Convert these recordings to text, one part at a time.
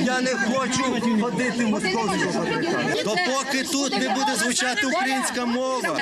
Я не хочу ходити в московську. Допоки тут не буде звучати українська мова.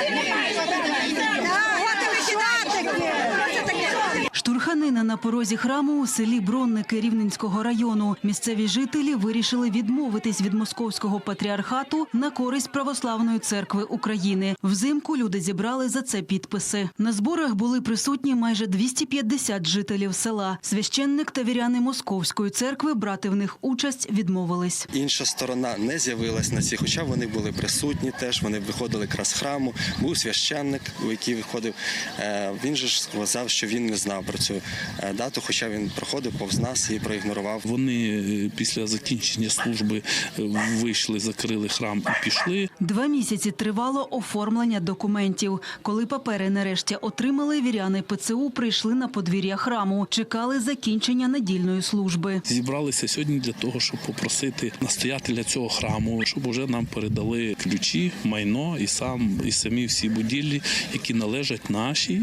Штурханина на порозі храму у селі Бронники Рівненського району. Місцеві жителі вирішили відмовитись від московського патріархату на користь православної церкви України. Взимку люди зібрали за це підписи. На зборах були присутні майже 250 жителів села. Священник та віряни московської церкви брати в них участь відмовились. Інша сторона не з'явилась на ці, хоча вони були присутні теж. Вони виходили якраз храму. Був священник, який виходив. Е, Він же ж сказав, що він не знав про цю е, дату, хоча він проходив повз нас і проігнорував. Вони е, після закінчення служби е, вийшли, закрили храм і пішли. Два місяці тривало оформлення документів. Коли папери нарешті отримали, віряни ПЦУ прийшли на подвір'я храму, чекали закінчення недільної служби. Зібралися сьогодні для того, щоб попросити настоятеля цього храму, щоб уже нам передали ключі, майно і сам і самі всі будівлі, які належать нашій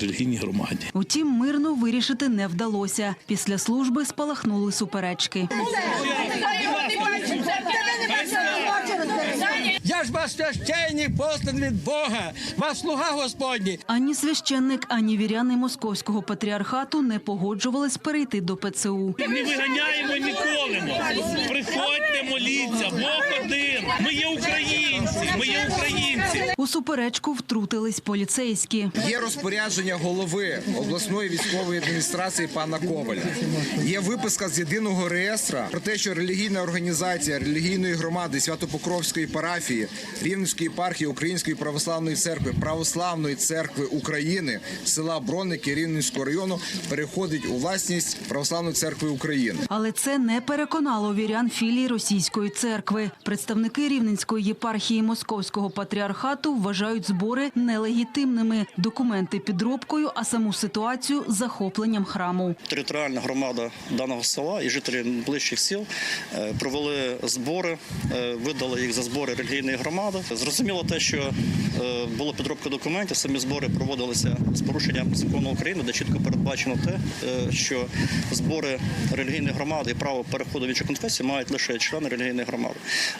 релігійній громаді. Утім, мирно вирішити не вдалося. Після служби спалахнули суперечки. Я ж ваш священник, посланий від Бога, ваш слуга Господній. Ані священник, ані віряни московського патріархату не погоджувались перейти до ПЦУ. Не виганяємо ніколи. Приходьте, моліться, Бог один. Ми є українці. Ми є українці. Суперечку втрутились поліцейські. Є розпорядження голови обласної військової адміністрації пана Коваля. Є виписка з єдиного реєстра про те, що релігійна організація релігійної громади Святопокровської парафії Рівненської єпархії Української православної церкви Православної церкви України села Бронники Рівненського району переходить у власність Православної церкви України. Але це не переконало вірян філії російської церкви. Представники Рівненської єпархії Московського патріархату вважають збори нелегітимними, документи підробкою, а саму ситуацію захопленням храму. Територіальна громада даного села і жителі ближчих сіл е, провели збори, е, видали їх за збори релігійної громади. Зрозуміло те, що е, була підробка документів, самі збори проводилися з порушенням закону України, де чітко передбачено те, що збори релігійної громади і право переходу в іншу конфесію мають лише члени релігійної громади.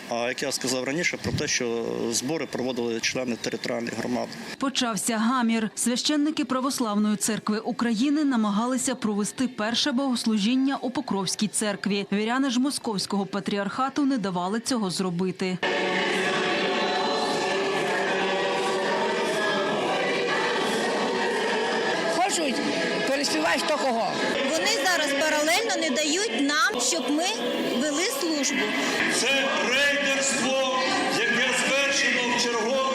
А як я сказав раніше, про те, що збори проводили члени територіальної громади. Почався гамір. Священники Православної церкви України намагалися провести перше богослужіння у Покровській церкві. Віряни ж московського патріархату не давали цього зробити. Хочуть переспівати хто кого. Вони зараз паралельно не дають нам, щоб ми вели службу. Це рейдерство, яке звершено в черговий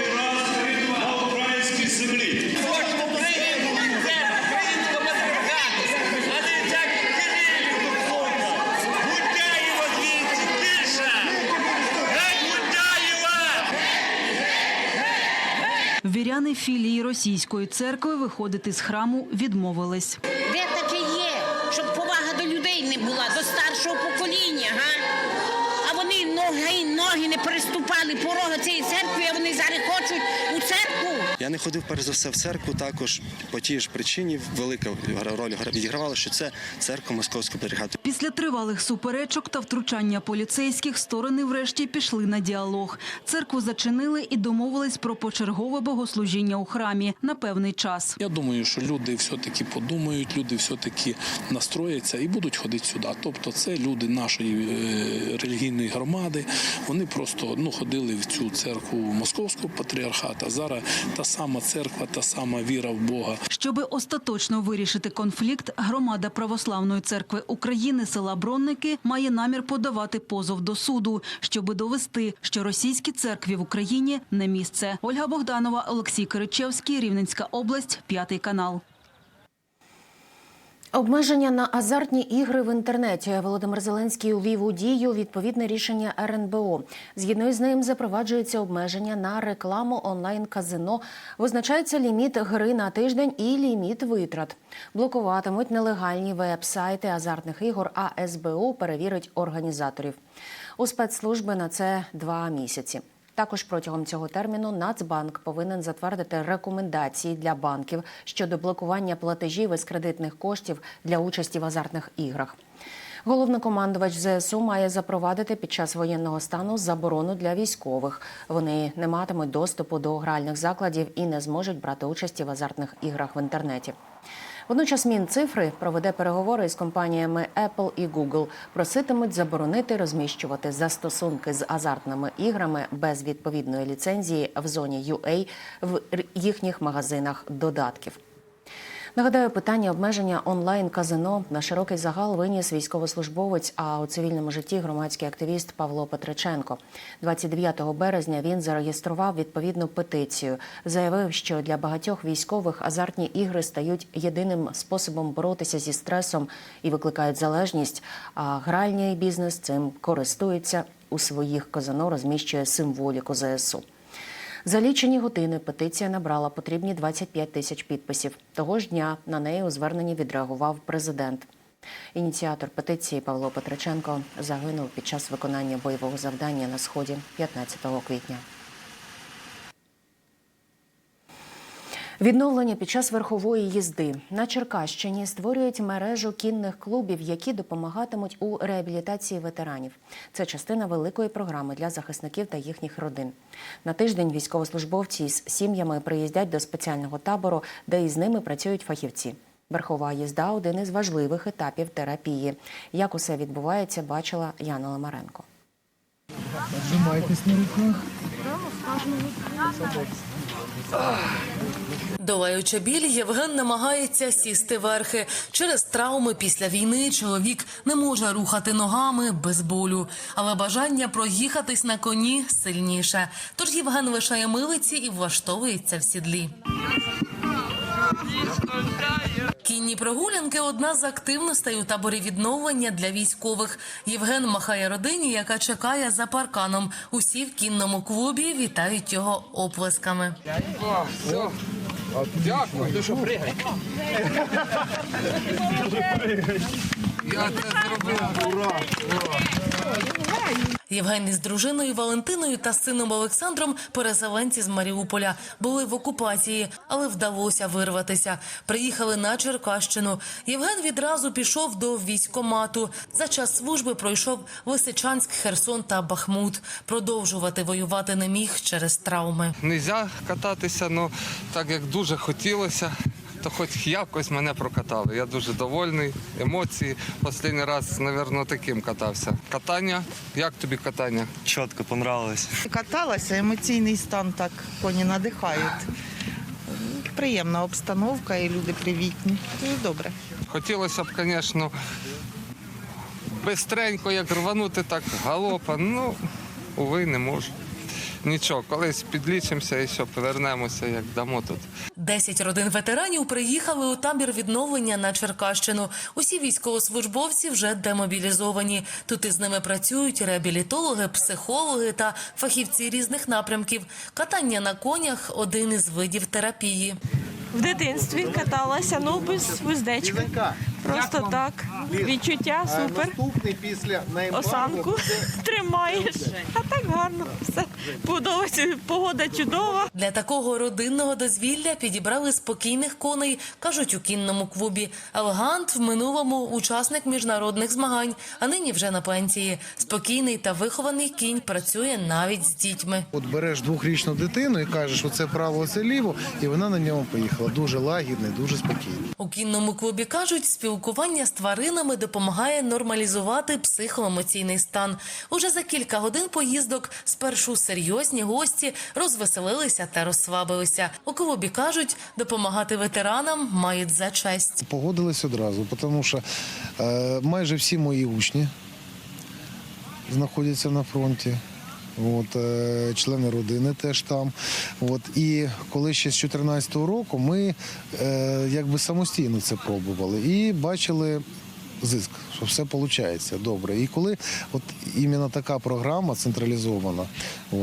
Віряни філії російської церкви виходити з храму відмовились. Де таке є, щоб повага до людей не була, до старшого покоління, га? А вони ноги, ноги не переступали порога цієї Я не ходив перш за все в церкву. Також по тій ж причині велика роль відігравала, що це церква московського патріархату. Після тривалих суперечок та втручання поліцейських сторони врешті пішли на діалог. Церкву зачинили і домовились про почергове богослужіння у храмі на певний час. Я думаю, що люди все-таки подумають, люди все-таки настрояться і будуть ходити сюди. Тобто, це люди нашої е, релігійної громади. Вони просто ну ходили в цю церкву московського патріархата. Зараз та сама церква, та сама віра в Бога. Щоби остаточно вирішити конфлікт, громада Православної церкви України села Бронники має намір подавати позов до суду, щоби довести, що російській церкві в Україні не місце. Ольга Богданова, Олексій Киричевський, Рівненська область, п'ятий канал. Обмеження на азартні ігри в інтернеті Володимир Зеленський увів у дію відповідне рішення РНБО. Згідно із ним запроваджується обмеження на рекламу онлайн-казино. Визначається ліміт гри на тиждень і ліміт витрат. Блокуватимуть нелегальні веб-сайти азартних ігор. А СБУ перевірить організаторів. У спецслужби на це два місяці. Також протягом цього терміну Нацбанк повинен затвердити рекомендації для банків щодо блокування платежів із кредитних коштів для участі в азартних іграх. Головнокомандувач ЗСУ має запровадити під час воєнного стану заборону для військових. Вони не матимуть доступу до гральних закладів і не зможуть брати участі в азартних іграх в інтернеті. Водночас Мінцифри проведе переговори з компаніями Apple і Google. Проситимуть заборонити розміщувати застосунки з азартними іграми без відповідної ліцензії в зоні UA в їхніх магазинах додатків. Нагадаю, питання обмеження онлайн-казино на широкий загал виніс військовослужбовець, а у цивільному житті громадський активіст Павло Петриченко. 29 березня він зареєстрував відповідну петицію. Заявив, що для багатьох військових азартні ігри стають єдиним способом боротися зі стресом і викликають залежність. А гральний бізнес цим користується у своїх казино, розміщує символіку ЗСУ. За лічені години петиція набрала потрібні 25 тисяч підписів. Того ж дня на неї у зверненні відреагував президент. Ініціатор петиції Павло Петриченко загинув під час виконання бойового завдання на сході 15 квітня. Відновлення під час верхової їзди на Черкащині створюють мережу кінних клубів, які допомагатимуть у реабілітації ветеранів. Це частина великої програми для захисників та їхніх родин. На тиждень військовослужбовці з сім'ями приїздять до спеціального табору, де із ними працюють фахівці. Верхова їзда один із важливих етапів терапії. Як усе відбувається, бачила Яна Ламаренко. Долаючи біль, Євген намагається сісти верхи. Через травми після війни чоловік не може рухати ногами без болю, але бажання проїхатись на коні сильніше. Тож Євген лишає милиці і влаштовується в сідлі. Кінні прогулянки одна з активностей у таборі відновлення для військових. Євген махає родині, яка чекає за парканом. Усі в кінному клубі вітають його оплесками. Євген із дружиною Валентиною та сином Олександром, переселенці з Маріуполя, були в окупації, але вдалося вирватися. Приїхали на Черкащину. Євген відразу пішов до військомату. За час служби пройшов Лисичанськ, Херсон та Бахмут. Продовжувати воювати не міг через травми. Нельзя кататися, але так як дуже хотілося, то хоч якось мене прокатали. Я дуже довольний. Емоції. Останній раз, мабуть, таким катався. Катання. Як тобі катання? Чітко понравилось. Каталася, емоційний стан так коні надихають. Приємна обстановка і люди привітні. Дуже добре. Хотілося б, звісно, бистренько, як рванути, так галопа. Ну, уви, не можу. Нічого, колись підлічимося і що, повернемося, як дамо тут. Десять родин ветеранів приїхали у табір відновлення на Черкащину. Усі військовослужбовці вже демобілізовані. Тут із ними працюють реабілітологи, психологи та фахівці різних напрямків. Катання на конях один із видів терапії. В дитинстві каталася, ну без вуздечки. Просто так. Відчуття супер. Після Осанку тримаєш. А так гарно. Все подобається. Погода чудова. Для такого родинного дозвілля підібрали спокійних коней, кажуть у кінному клубі. Елегант в минулому учасник міжнародних змагань, а нині вже на пенсії. Спокійний та вихований кінь працює навіть з дітьми. От береш двохрічну дитину і кажеш, оце право, оце ліво, і вона на ньому поїхала. Дуже лагідний, дуже спокійний. У кінному клубі кажуть, спілкування з тваринами допомагає нормалізувати психоемоційний стан. Уже за кілька годин поїздок спершу серйозні гості розвеселилися та розслабилися. У клубі кажуть, допомагати ветеранам мають за честь. Погодились одразу, тому що е, майже всі мої учні знаходяться на фронті. От, е, члени родини теж там. От, і коли ще з 2014 року ми е, якби самостійно це пробували і бачили зиск, що все виходить добре. І коли от іменно така програма централізована,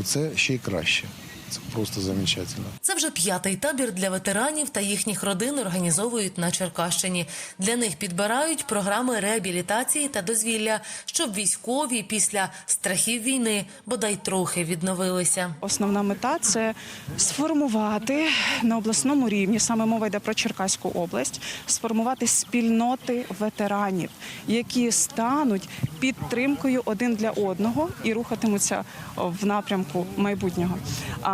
це ще й краще. Це просто замечательно. Це вже п'ятий табір для ветеранів та їхніх родин організовують на Черкащині. Для них підбирають програми реабілітації та дозвілля, щоб військові після страхів війни бодай трохи відновилися. Основна мета це сформувати на обласному рівні, саме мова йде про Черкаську область, сформувати спільноти ветеранів, які стануть підтримкою один для одного і рухатимуться в напрямку майбутнього.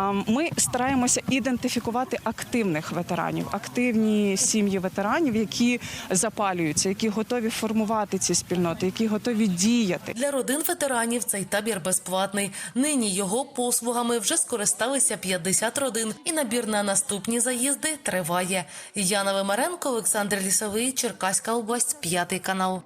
А Ми стараємося ідентифікувати активних ветеранів, активні сім'ї ветеранів, які запалюються, які готові формувати ці спільноти, які готові діяти. Для родин ветеранів цей табір безплатний. Нині його послугами вже скористалися 50 родин, і набір на наступні заїзди триває. Яна Вимаренко, Олександр Лісовий, Черкаська область, п'ятий канал.